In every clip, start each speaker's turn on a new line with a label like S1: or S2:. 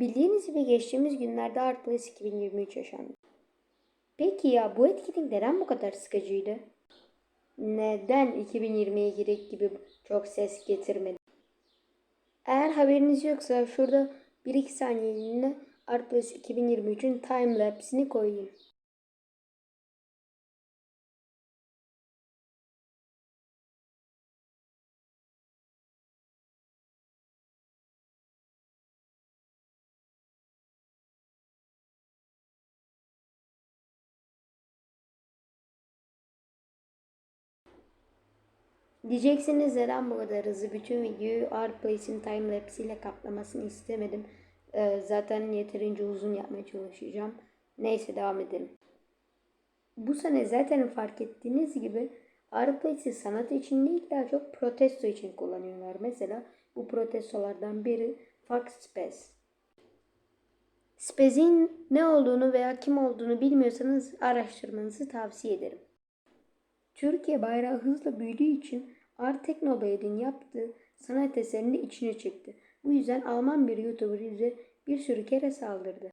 S1: Bildiğiniz gibi geçtiğimiz günlerde Artplace 2023 yaşandı. Peki ya bu etkinlik neden bu kadar sıkıcıydı? Neden 2020'ye girek gibi çok ses getirmedi? Eğer haberiniz yoksa şurada 1-2 saniyeliğine Artplace 2023'ün timelapse'ini koyayım. Diyeceksiniz neden bu kadar hızlı bütün videoyu Artplace'in timelapse ile kaplamasını istemedim. Ee, zaten yeterince uzun yapmaya çalışacağım. Neyse devam edelim. Bu sene zaten fark ettiğiniz gibi Artplace'i sanat için değil daha çok protesto için kullanıyorlar. Mesela bu protestolardan biri Fuck Space. Spez'in ne olduğunu veya kim olduğunu bilmiyorsanız araştırmanızı tavsiye ederim. Türkiye bayrağı hızla büyüdüğü için Art Teknoblade'in yaptığı sanat eserini içine çekti. Bu yüzden Alman bir YouTuber yüze bir sürü kere saldırdı.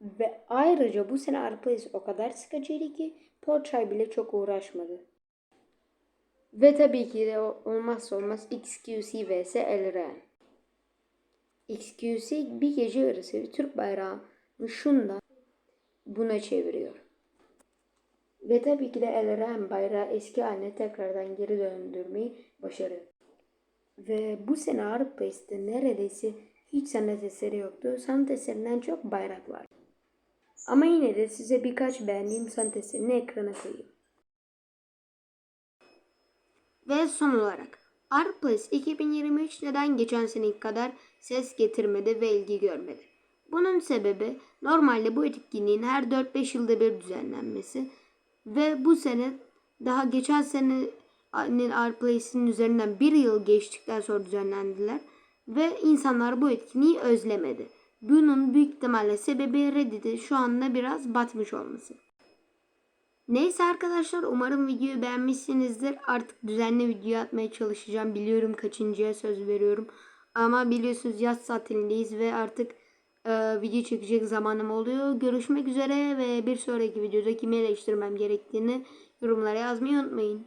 S1: Ve ayrıca bu sene Artplace o kadar sıkıcıydı ki Porçay bile çok uğraşmadı. Ve tabii ki de olmazsa olmaz XQC vs Elren. XQC bir gece yarısı Türk bayrağını şundan buna çeviriyor. Ve tabii ki de Elren bayrağı eski haline tekrardan geri döndürmeyi başarıyor. Ve bu sene Artplace'de neredeyse hiç sanat eseri yoktu. Sanat eserinden çok bayrak var. Ama yine de size birkaç beğendiğim sanat eserini ekrana koyayım. Ve son olarak Artplace 2023 neden geçen seneki kadar ses getirmedi ve ilgi görmedi? Bunun sebebi normalde bu etkinliğin her 4-5 yılda bir düzenlenmesi ve bu sene daha geçen senenin Artplace'in üzerinden bir yıl geçtikten sonra düzenlendiler ve insanlar bu etkinliği özlemedi. Bunun büyük ihtimalle sebebi Reddit'in şu anda biraz batmış olması. Neyse arkadaşlar umarım videoyu beğenmişsinizdir. Artık düzenli video atmaya çalışacağım. Biliyorum kaçıncıya söz veriyorum. Ama biliyorsunuz yaz tatilindeyiz ve artık e, video çekecek zamanım oluyor. Görüşmek üzere ve bir sonraki videoda kimi eleştirmem gerektiğini yorumlara yazmayı unutmayın.